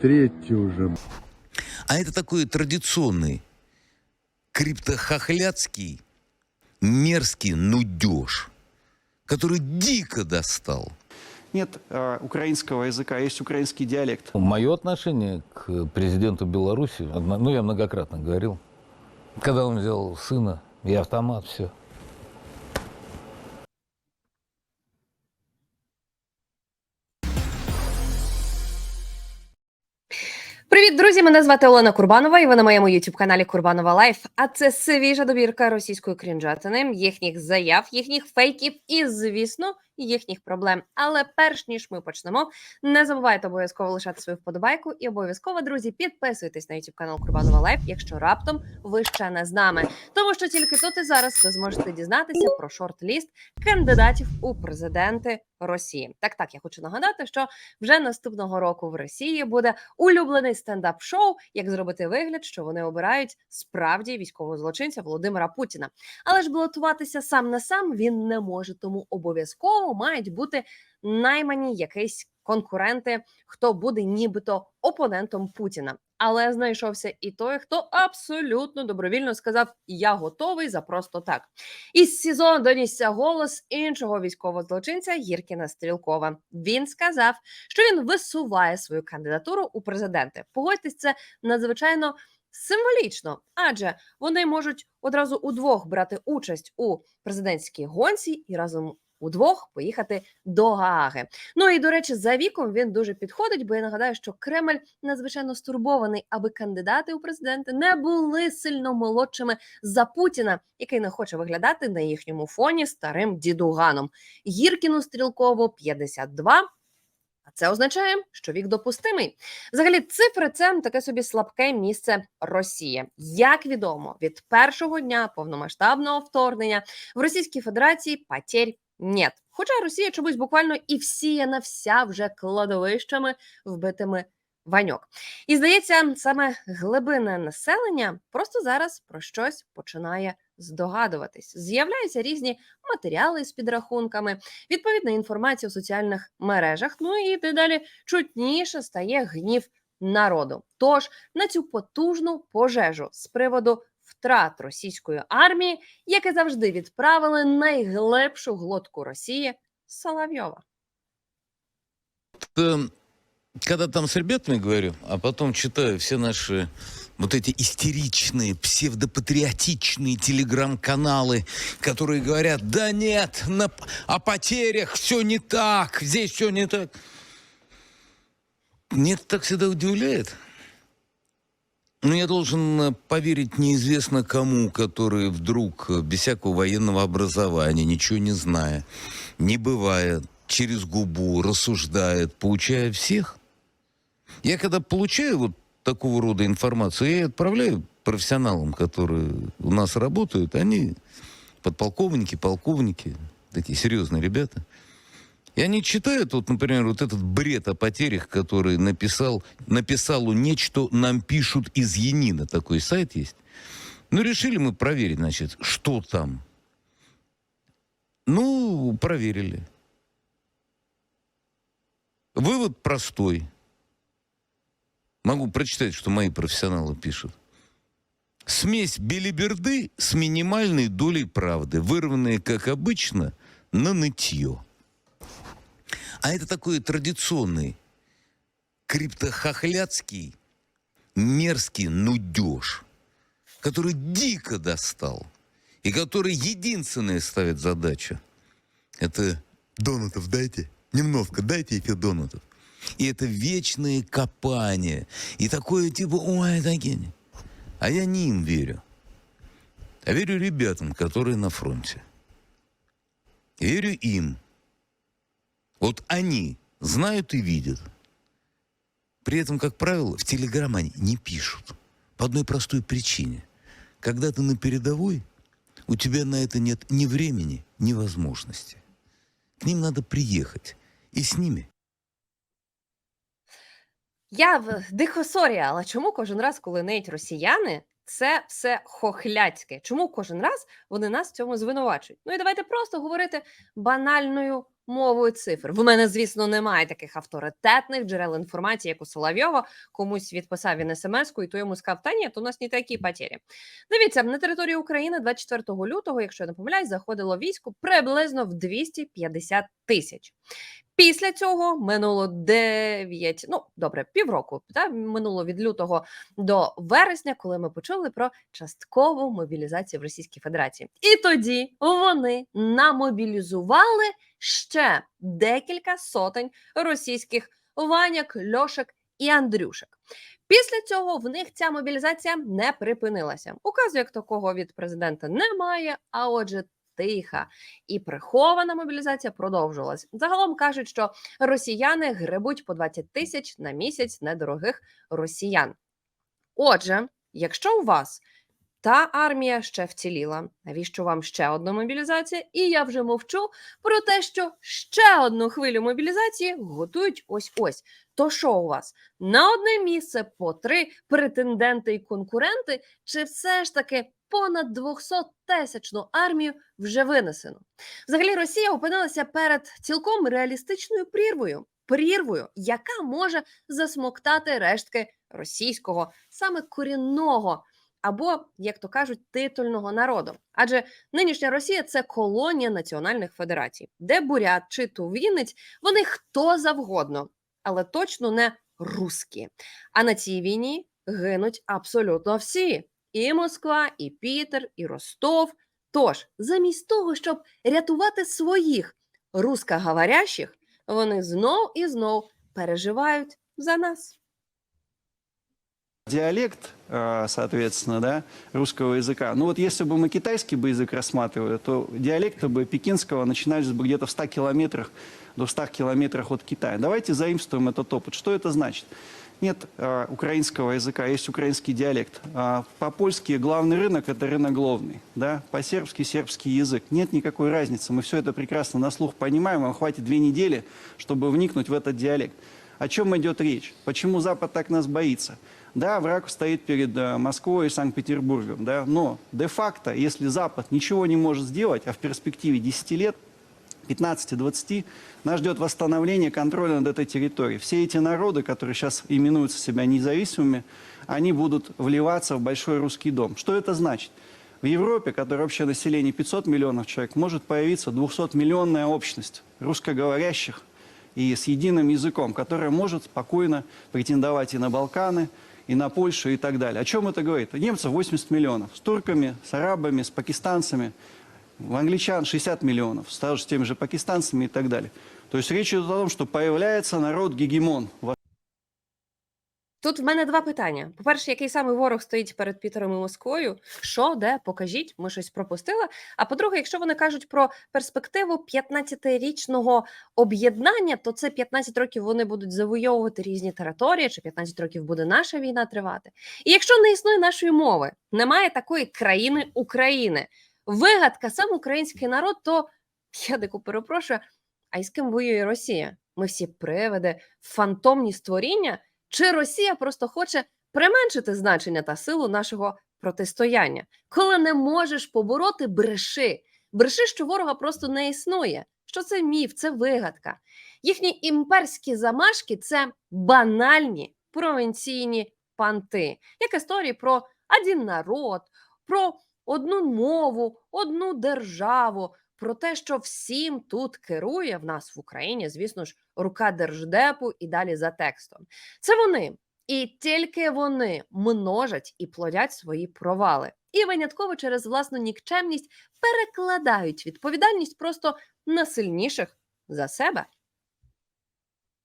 третий уже. А это такой традиционный криптохохляцкий мерзкий нудеж, который дико достал. Нет э, украинского языка, есть украинский диалект. Мое отношение к президенту Беларуси, ну, я многократно говорил, когда он взял сына и автомат, все. Мене звати Олена Курбанова, і ви на моєму youtube каналі Курбанова Лайф. А це свіжа добірка російської крінжатини, їхніх заяв, їхніх фейків і, звісно, їхніх проблем. Але перш ніж ми почнемо, не забувайте обов'язково лишати свою вподобайку і обов'язково, друзі, підписуйтесь на youtube канал Курбанова Лайф, якщо раптом ви ще не з нами. Тому що тільки тут і зараз ви зможете дізнатися про шорт-ліст кандидатів у президенти Росії. Так, так, я хочу нагадати, що вже наступного року в Росії буде улюблений стендап-шоу, як зробити вигляд, що вони обирають справді військового злочинця Володимира Путіна. Але ж балотуватися сам на сам він не може, тому обов'язково мають бути наймані якісь конкуренти, хто буде нібито опонентом Путіна. Але знайшовся і той, хто абсолютно добровільно сказав: Я готовий за просто так. Із СІЗО донісся голос іншого військового злочинця Гіркіна Стрілкова. Він сказав, що він висуває свою кандидатуру у президенти. Погодьтесь, це надзвичайно символічно, адже вони можуть одразу удвох брати участь у президентській гонці і разом удвох поїхати до Гааги. Ну і до речі, за віком він дуже підходить, бо я нагадаю, що Кремль надзвичайно стурбований, аби кандидати у президенти не були сильно молодшими за Путіна, який не хоче виглядати на їхньому фоні старим дідуганом. Гіркіну стрілково 52, а це означає, що вік допустимий. Взагалі, цифри це таке собі слабке місце Росії. Як відомо, від першого дня повномасштабного вторгнення в Російській Федерації потерь нет. Хоча Росія чомусь буквально і всіяна вся вже кладовищами вбитими ваньок. І здається, саме глибинне населення просто зараз про щось починає здогадуватись. З'являються різні матеріали з підрахунками, відповідна інформація у соціальних мережах. Ну і дедалі чутніше стає гнів народу. Тож на цю потужну пожежу з приводу втрат російської армії, яке завжди відправили найглибшу глотку Росії Соловйова. Э, Когда там с ребятами говорю, а потом читаю все наши вот эти истеричные, псевдопатриотичные телеграм-каналы, которые говорят, да нет, на, о потерях все не так, здесь все не так. Мне это так всегда удивляет. Но я должен э, поверить неизвестно кому, который вдруг, э, без всякого военного образования, ничего не зная, не бывая, через губу рассуждает, поучая всех. Я когда получаю вот такого рода информацию, я ее отправляю профессионалам, которые у нас работают. Они подполковники, полковники, такие серьезные ребята. И они читают, вот, например, вот этот бред о потерях, который написал, написал у нечто, нам пишут из Янина, такой сайт есть. Ну, решили мы проверить, значит, что там. Ну, проверили. Вывод простой. Могу прочитать, что мои профессионалы пишут. Смесь белиберды с минимальной долей правды, вырванная, как обычно, на нытье. А это такой традиционный криптохохляцкий мерзкий нудеж, который дико достал и который единственная ставит задача. Это донатов дайте, немножко дайте этих донатов. И это вечное копание. И такое типа, ой, такие. А я не им верю. А верю ребятам, которые на фронте. Верю им. Вот они знают и видят. При этом, как правило, в Телеграм они не пишут. По одной простой причине. Когда ты на передовой, у тебя на это нет ни времени, ни возможности. К ним надо приехать. И с ними Я в дихосорі, але чому кожен раз, коли неють росіяни, це все хохляцьке? Чому кожен раз вони нас в цьому звинувачують? Ну і давайте просто говорити банальною мовою цифр. В мене, звісно, немає таких авторитетних джерел інформації, як у Соловйова. Комусь відписав він смс-ку, і то йому сказав, та ні, то у нас не такі потері. Дивіться, на території України 24 лютого, якщо я не помиляюсь, заходило військо приблизно в 250 тисяч. Після цього минуло 9, ну добре, півроку. Та минуло від лютого до вересня, коли ми почули про часткову мобілізацію в Російській Федерації. І тоді вони намобілізували ще декілька сотень російських ваняк, льошек і андрюшек. Після цього в них ця мобілізація не припинилася. Указу як такого від президента немає. А отже, тиха і прихована мобілізація продовжувалась. Загалом кажуть, що росіяни гребуть по 20 тисяч на місяць недорогих росіян. Отже, якщо у вас та армія ще вціліла, навіщо вам ще одна мобілізація? І я вже мовчу про те, що ще одну хвилю мобілізації готують ось ось. То що у вас на одне місце по три претенденти і конкуренти, чи все ж таки понад 200 тисячну армію вже винесено? Взагалі, Росія опинилася перед цілком реалістичною прірвою. Прірвою, яка може засмоктати рештки російського, саме корінного або, як то кажуть, титульного народу. Адже нинішня Росія це колонія національних федерацій, де бурят чи тувінець вони хто завгодно, але точно не русські. А на цій війні гинуть абсолютно всі: і Москва, і Пітер, і Ростов. Тож, замість того, щоб рятувати своїх русскоговорящих, вони знов і знов переживають за нас. диалект, э, соответственно, да, русского языка. Ну вот если бы мы китайский бы язык рассматривали, то диалекты бы пекинского начинались бы где-то в 100 километрах, 200 километрах от Китая. Давайте заимствуем этот опыт. Что это значит? Нет э, украинского языка, есть украинский диалект. А по-польски главный рынок – это рынок главный. Да? По-сербски – сербский язык. Нет никакой разницы. Мы все это прекрасно на слух понимаем. Вам хватит две недели, чтобы вникнуть в этот диалект. О чем идет речь? Почему Запад так нас боится? Да, враг стоит перед э, Москвой и Санкт-Петербургом, да, но де-факто, если Запад ничего не может сделать, а в перспективе 10 лет, 15-20, нас ждет восстановление контроля над этой территорией. Все эти народы, которые сейчас именуются себя независимыми, они будут вливаться в большой русский дом. Что это значит? В Европе, которая общее население 500 миллионов человек, может появиться 200-миллионная общность русскоговорящих и с единым языком, которая может спокойно претендовать и на Балканы, и на Польшу и так далее. О чем это говорит? Немцев 80 миллионов. С турками, с арабами, с пакистанцами. В англичан 60 миллионов. С с теми же пакистанцами и так далее. То есть речь идет о том, что появляется народ-гегемон. Тут в мене два питання. По-перше, який саме ворог стоїть перед Пітером і Москвою? Що, де, покажіть, ми щось пропустили. А по-друге, якщо вони кажуть про перспективу 15-річного об'єднання, то це 15 років вони будуть завойовувати різні території, чи 15 років буде наша війна тривати. І якщо не існує нашої мови, немає такої країни України, вигадка сам український народ, то я дико перепрошую. А й з ким воює Росія? Ми всі привиди, фантомні створіння. Чи Росія просто хоче применшити значення та силу нашого протистояння? Коли не можеш побороти, бреши. Бреши, що ворога просто не існує. Що це міф, це вигадка. Їхні імперські замашки це банальні провінційні панти, як історії про один народ, про одну мову, одну державу, про те, що всім тут керує в нас в Україні, звісно ж, рука держдепу і далі за текстом. Це вони, і тільки вони множать і плодять свої провали. І винятково через власну нікчемність перекладають відповідальність просто на сильніших за себе.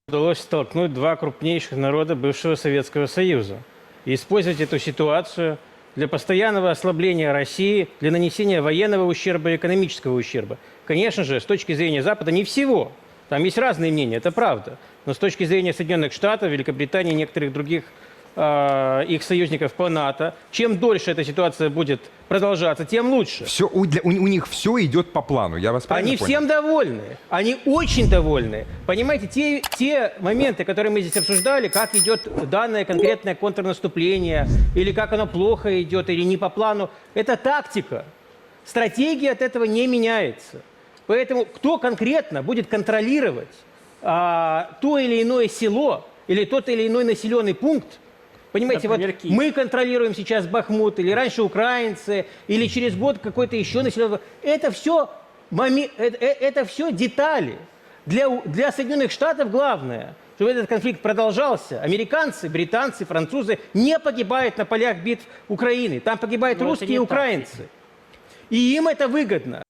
удалось столкнуть два крупнейших народа бывшего Советского Союза и использовать эту ситуацию для постоянного ослабления России, для нанесения военного ущерба и экономического ущерба. Конечно же, с точки зрения Запада не всего. Там есть разные мнения, это правда. Но с точки зрения Соединенных Штатов, Великобритании и некоторых других э, их союзников по НАТО, чем дольше эта ситуация будет продолжаться, тем лучше. Все, у, для- у- у них все идет по плану. Я вас правильно Они понял? всем довольны. Они очень довольны. Понимаете, те, те моменты, которые мы здесь обсуждали, как идет данное конкретное контрнаступление, или как оно плохо идет, или не по плану, это тактика. Стратегия от этого не меняется. Поэтому кто конкретно будет контролировать а, то или иное село или тот или иной населенный пункт, Понимаете, Например, вот Киев. мы контролируем сейчас Бахмут, или раньше украинцы, или через год какой-то еще населенный. Это все, это, это все детали. Для, для Соединенных Штатов главное, чтобы этот конфликт продолжался. Американцы, британцы, французы не погибают на полях битв Украины. Там погибают Но русские и так. украинцы. И им это выгодно.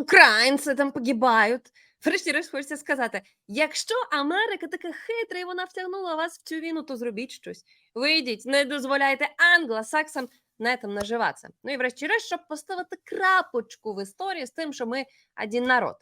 Українці там погибають. Врешті-решт хочеться сказати: якщо Америка така хитра і вона втягнула вас в цю війну, то зробіть щось. Вийдіть, не дозволяйте англосаксам на этом наживатися. Ну і врешті-решт, щоб поставити крапочку в історії з тим, що ми один народ.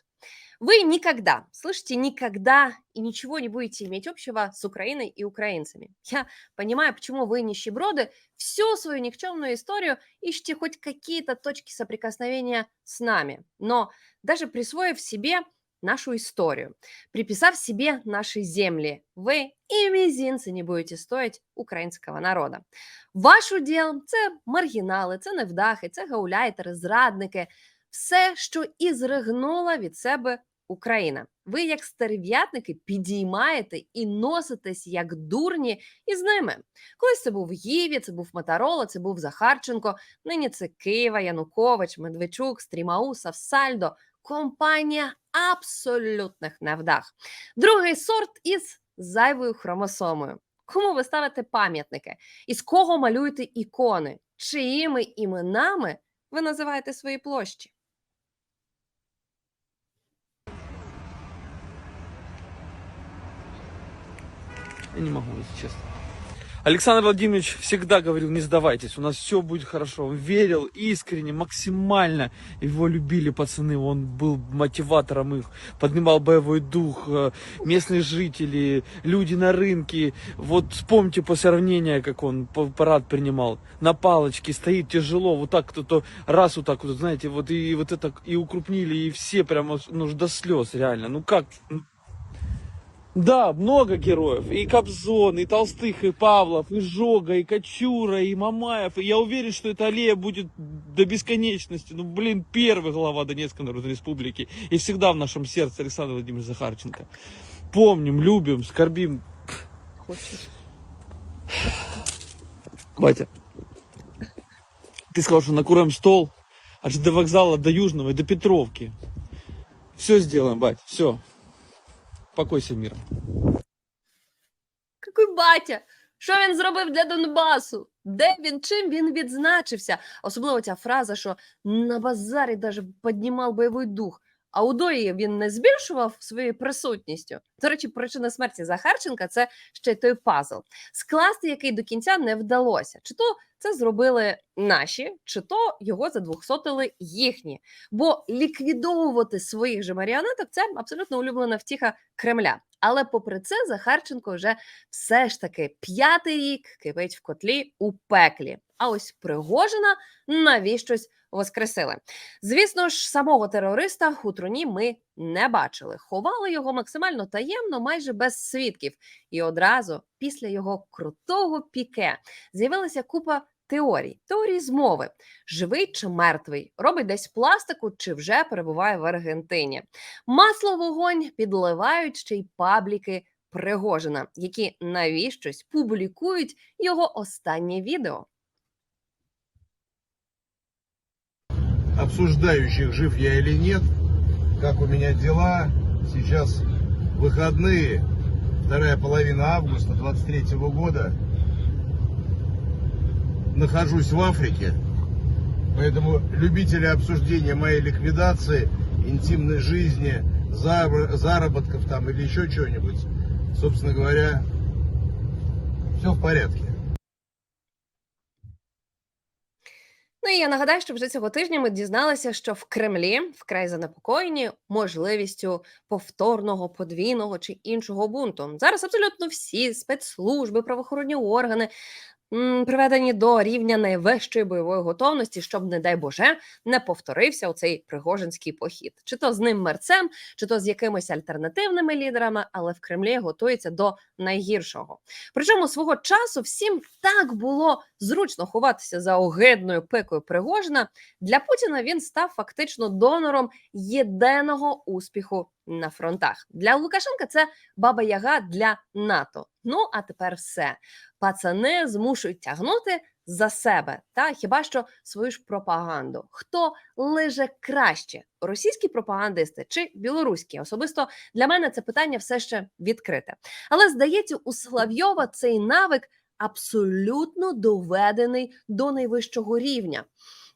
Вы никогда, слышите, никогда и ничего не будете иметь общего с Украиной и украинцами. Я понимаю, почему вы, нищеброды, всю свою никчемную историю ищете хоть какие-то точки соприкосновения с нами. Но даже присвоив себе нашу историю, приписав себе наши земли, вы и мизинцы не будете стоить українського народа. Ваш уділ – це маргінали, це невдахи, це гауляйтери, зрадники, все, що і зригнула від себе Україна. Ви, як стерв'ятники, підіймаєте і носитесь як дурні із ними. Колись це був Гіві, це був Моторола, це був Захарченко. Нині це Києва, Янукович, Медведчук, Стрімаусов, Сальдо. Компанія абсолютних невдах. Другий сорт із зайвою хромосомою. Кому ви ставите пам'ятники? Із кого малюєте ікони? Чиїми іменами ви називаєте свої площі? Я не могу, если честно. Александр Владимирович всегда говорил, не сдавайтесь, у нас все будет хорошо. Он верил искренне, максимально. Его любили пацаны, он был мотиватором их, поднимал боевой дух. э, Местные жители, люди на рынке. Вот вспомните по сравнению, как он па- парад принимал. На палочке стоит тяжело, вот так кто-то раз вот так вот, знаете, вот и вот это и укрупнили, и все прямо ну, до слез, реально. Ну как, ну, да, много героев. И Кобзон, и Толстых, и Павлов, и Жога, и Кочура, и Мамаев. И я уверен, что эта аллея будет до бесконечности. Ну, блин, первый глава Донецкой Народной Республики. И всегда в нашем сердце Александр Владимирович Захарченко. Помним, любим, скорбим. Батя, ты сказал, что накроем стол аж до вокзала, до Южного и до Петровки. Все сделаем, бать, все. Покойся мир. Какой батя? Що він зробив для Донбасу? Де він? Чим він відзначився? Особливо ця фраза, що на базарі даже піднімав бойовий дух. А у Дої він не збільшував своєю присутністю. До речі, причина смерті Захарченка це ще й той пазл, скласти який до кінця не вдалося. Чи то це зробили наші, чи то його задвохсотили їхні. Бо ліквідовувати своїх же маріонеток це абсолютно улюблена втіха Кремля. Але попри це, Захарченко вже все ж таки п'ятий рік кипить в котлі у пеклі. А ось Пригожина навіщось воскресили. Звісно ж, самого терориста у труні ми не бачили. Ховали його максимально таємно, майже без свідків. І одразу після його крутого піке з'явилася купа теорій, теорії змови: живий чи мертвий, робить десь пластику чи вже перебуває в Аргентині. Масло вогонь підливають ще й пабліки Пригожина, які навіщось публікують його останнє відео. Обсуждающих, жив я или нет, как у меня дела. Сейчас выходные, вторая половина августа 23 года. Нахожусь в Африке, поэтому любители обсуждения моей ликвидации, интимной жизни, зар- заработков там или еще чего-нибудь, собственно говоря, все в порядке. Ну і я нагадаю, що вже цього тижня ми дізналися, що в Кремлі вкрай занепокоєні можливістю повторного подвійного чи іншого бунту. Зараз абсолютно всі спецслужби, правоохоронні органи приведені до рівня найвищої бойової готовності, щоб, не дай Боже, не повторився оцей пригожинський похід, чи то з ним мерцем, чи то з якимись альтернативними лідерами, але в Кремлі готується до найгіршого. Причому свого часу всім так було зручно ховатися за огидною пикою Пригожина. Для Путіна він став фактично донором єдиного успіху на фронтах. Для Лукашенка це баба Яга для НАТО. Ну а тепер все. Пацани змушують тягнути за себе, та хіба що свою ж пропаганду. Хто лиже краще, російські пропагандисти чи білоруські? Особисто для мене це питання все ще відкрите. Але здається, у Славйова цей навик абсолютно доведений до найвищого рівня.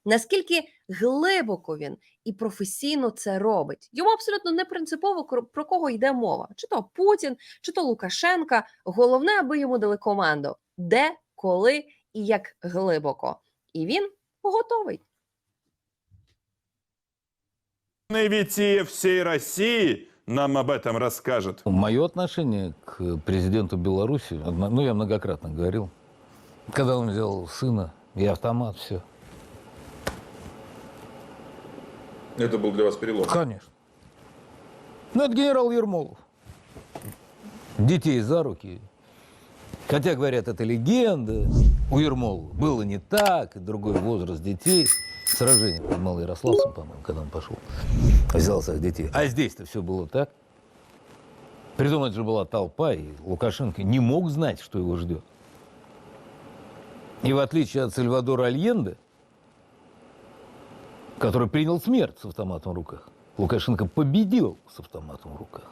Наскільки глибоко він і професійно це робить, йому абсолютно не принципово кро- про кого йде мова, чи то Путін, чи то Лукашенка. Головне, аби йому дали команду, де, коли і як глибоко. І він готовий. Витиев всей России нам об этом расскажет. Мое отношение к президенту Беларуси, ну, я многократно говорил, когда он взял сына и автомат, все. Это был для вас перелом. Конечно. Ну, это генерал Ермолов. Детей за руки. Хотя, говорят, это легенда. У Ермолова было не так, другой возраст детей. Сражение под Малоярославцем, по-моему, когда он пошел. Взял своих детей. А здесь-то все было так. Притом же была толпа, и Лукашенко не мог знать, что его ждет. И в отличие от Сальвадора Альенде, который принял смерть с автоматом в руках. Лукашенко победил с автоматом в руках.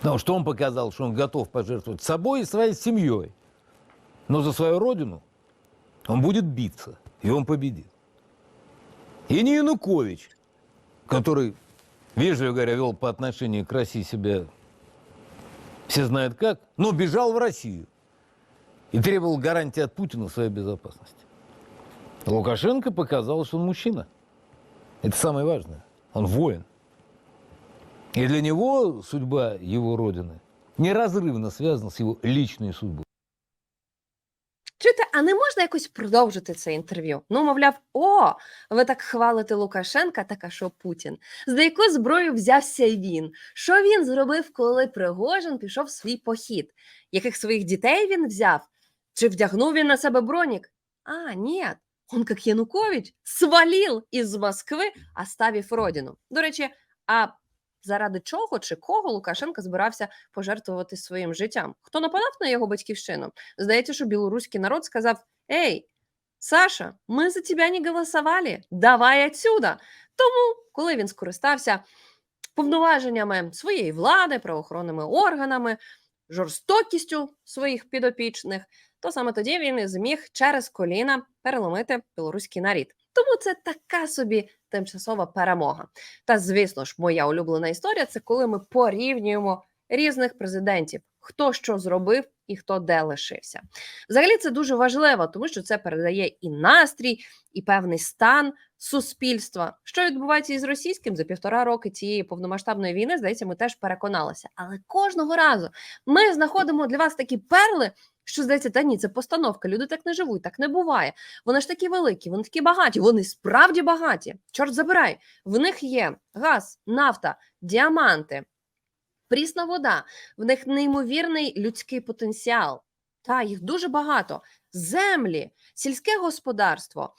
Потому что он показал, что он готов пожертвовать собой и своей семьей. Но за свою родину он будет биться, и он победит. И не Янукович, который, вежливо говоря, вел по отношению к России себя все знают как, но бежал в Россию и требовал гарантии от Путина своей безопасности. Лукашенко показал, что он мужчина. Это самое важное. Он воин. И для него судьба его родины неразрывно связана с его личной судьбой. Чуєте, а не можна якось продовжити це інтерв'ю? Ну, мовляв, о, ви так хвалите Лукашенка, так а що Путін? За яку зброю взявся він? Що він зробив, коли Пригожин пішов в свій похід? Яких своїх дітей він взяв? Чи вдягнув він на себе бронік? А, ні, он, як Янукович, свалив із Москви, оставив родину. До речі, а заради чого чи кого Лукашенко збирався пожертвувати своїм життям? Хто нападав на його батьківщину? Здається, що білоруський народ сказав: Ей, Саша, ми за тебе не голосували, давай отсюда. Тому, коли він скористався повноваженнями своєї влади, правоохоронними органами, жорстокістю своїх підопічних, то саме тоді він і зміг через коліна переломити білоруський нарід. Тому це така собі тимчасова перемога. Та звісно ж, моя улюблена історія це коли ми порівнюємо різних президентів, хто що зробив і хто де лишився. Взагалі це дуже важливо, тому що це передає і настрій, і певний стан суспільства. Що відбувається із російським за півтора роки цієї повномасштабної війни, здається, ми теж переконалися. Але кожного разу ми знаходимо для вас такі перли. Що здається, та ні, це постановка. Люди так не живуть, так не буває. Вони ж такі великі, вони такі багаті, вони справді багаті. Чорт забирай, в них є газ, нафта, діаманти, прісна вода, в них неймовірний людський потенціал. Та їх дуже багато. Землі, сільське господарство,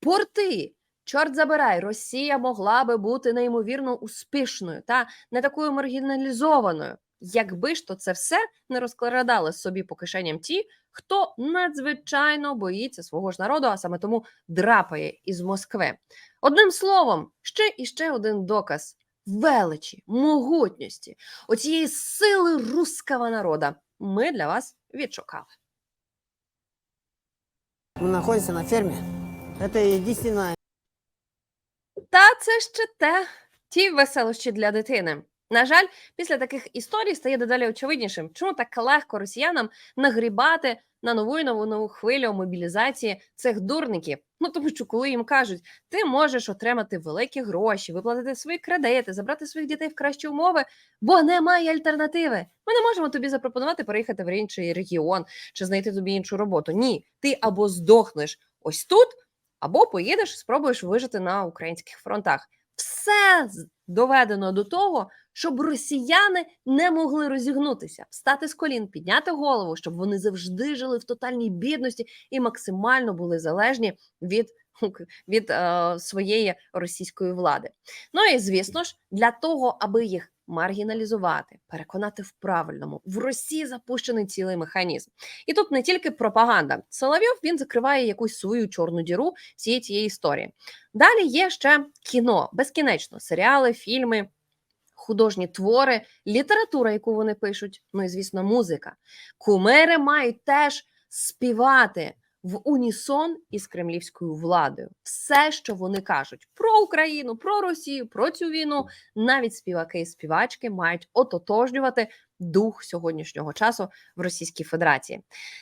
порти. Чорт забирай, Росія могла би бути неймовірно успішною та не такою маргіналізованою. Якби ж то це все не розкладали собі по кишеням ті, хто надзвичайно боїться свого ж народу, а саме тому драпає із Москви. Одним словом, ще і ще один доказ величі, могутності, оцієї сили руского народа. Ми для вас відшукали. Ми знаходимося на фермі. Це единственная Та це ще те ті веселощі для дитини. На жаль, після таких історій стає дедалі очевиднішим, чому так легко росіянам нагрібати на нову і нову нову хвилю мобілізації цих дурників. Ну тому що коли їм кажуть, ти можеш отримати великі гроші, виплатити свої кредити, забрати своїх дітей в кращі умови, бо немає альтернативи. Ми не можемо тобі запропонувати переїхати в інший регіон чи знайти тобі іншу роботу. Ні, ти або здохнеш ось тут, або поїдеш, спробуєш вижити на українських фронтах. Все доведено до того, щоб росіяни не могли розігнутися, встати з колін, підняти голову, щоб вони завжди жили в тотальній бідності і максимально були залежні від, від е, своєї російської влади. Ну і звісно ж, для того, аби їх маргіналізувати, переконати в правильному, в Росії запущений цілий механізм. І тут не тільки пропаганда. Соловйов він закриває якусь свою чорну діру всієї цієї історії. Далі є ще кіно, безкінечно, серіали, фільми, художні твори, література, яку вони пишуть, ну і звісно, музика. Кумери мають теж співати в унісон із кремлівською владою. Все, що вони кажуть про Україну, про Росію, про цю війну, навіть співаки і співачки мають ототожнювати дух сьогоднішнього часу в Російській Федерації.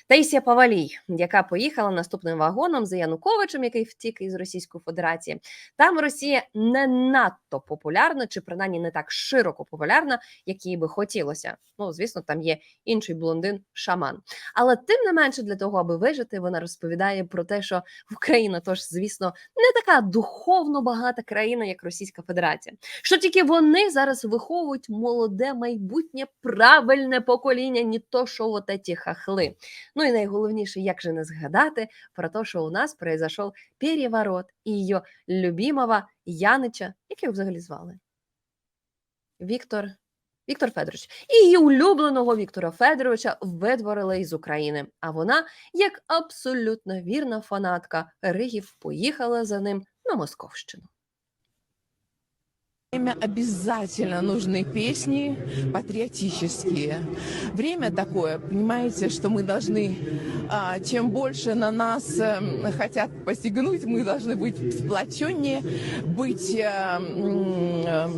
Таїсія Павалій, яка поїхала наступним вагоном за Януковичем, який втік із Російської Федерації. Там Росія не надто популярна, чи принаймні не так широко популярна, як їй би хотілося. Ну, звісно, там є інший блондин шаман. Але тим не менше, для того, аби вижити, вона розповідає про те, що Україна, тож, звісно, не така духовно багата країна, як Російська Федерація. Що тільки вони зараз виховують молоде майбутнє правильне покоління, не то, що от ці хахли. Ну і найголовніше, як же не згадати про те, що у нас произошел переворот і її любимого Янича, як його взагалі звали? Віктор. Віктор Федорович і її улюбленого Віктора Федоровича видворили із України. А вона, як абсолютно вірна фанатка Ригів, поїхала за ним на Московщину. Время обязательно нужны песни патриотические. Время такое, понимаете, что мы должны, а, чем больше на нас эм, хотят посягнуть, мы должны быть сплоченнее, быть э, э,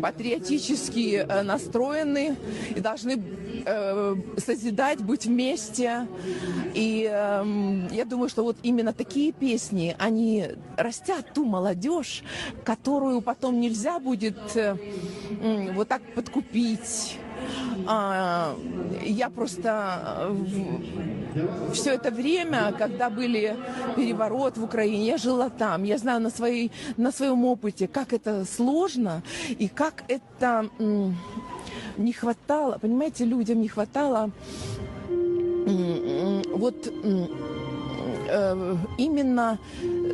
патриотически э, настроены и должны э, созидать, быть вместе. И эм, я думаю, что вот именно такие песни, они растят ту молодежь, которую потом нельзя будет э, вот так подкупить. А, Я просто все это время, когда были переворот в Украине, я жила там, я знаю на, своей, на своем опыте, как это сложно и как это не хватало, понимаете, людям не хватало вот э, именно,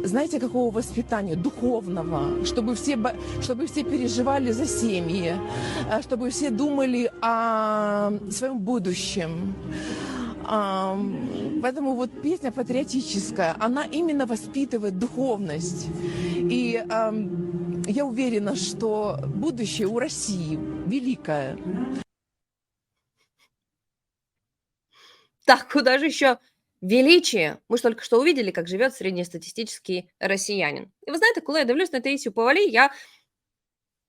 знаете, какого воспитания? Духовного. Чтобы все, чтобы все переживали за семьи, э, чтобы все думали о своем будущем. Поэтому вот песня патриотическая, она именно воспитывает духовность. И я уверена, что будущее у России великое. Так, куда же еще величие? Мы же только что увидели, как живет среднестатистический россиянин. І ви знаєте, коли я дивлюсь на Таїсію повали, я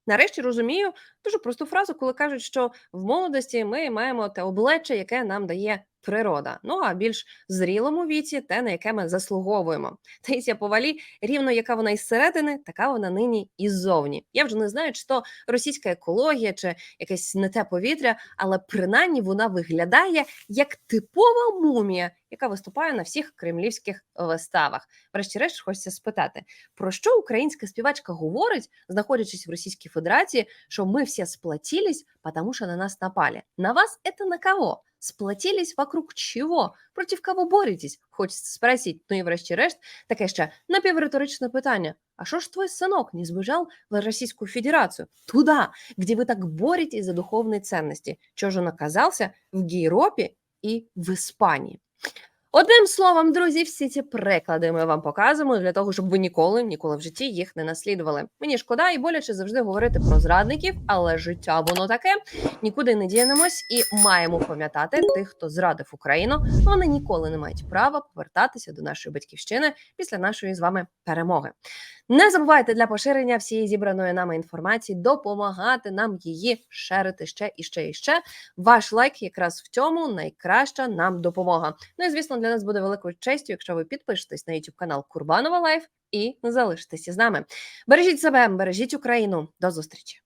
нарешті розумію дуже просту фразу, коли кажуть, що в молодості ми маємо те обличчя, яке нам дає природа. Ну а більш зрілому віці те, на яке ми заслуговуємо. Таїсія Повалі, рівно яка вона із середини, така вона нині і ззовні. Я вже не знаю, чи то російська екологія, чи якесь не те повітря, але принаймні вона виглядає як типова мумія, яка виступає на всіх кремлівських виставах. Врешті-решт, хочеться спитати, про що українська співачка говорить, знаходячись в Російській Федерації, що ми всі сплотились, тому що на нас напали. На вас это на кого? Сплотились вокруг чего? Против кого боретесь? Хочеться спросить. Ну і врешті-решт, таке ще напівриторичне питання. А що ж твой сынок не сбежал в Российскую Федерацию? Туда, где вы так боретесь за духовные ценности. Чего же он оказался в Гейропе и в Испании? Одним словом, друзі, всі ці приклади ми вам показуємо для того, щоб ви ніколи, ніколи в житті їх не наслідували. Мені шкода і боляче завжди говорити про зрадників, але життя воно таке. Нікуди не дінемось і маємо пам'ятати тих, хто зрадив Україну. Вони ніколи не мають права повертатися до нашої батьківщини після нашої з вами перемоги. Не забувайте для поширення всієї зібраної нами інформації допомагати нам її шерити ще і ще і ще. Ваш лайк якраз в цьому найкраща нам допомога. Ну і звісно, для нас буде великою честю, якщо ви підпишетесь на YouTube канал Курбанова Лайф і залишитеся з нами. Бережіть себе, бережіть Україну. До зустрічі.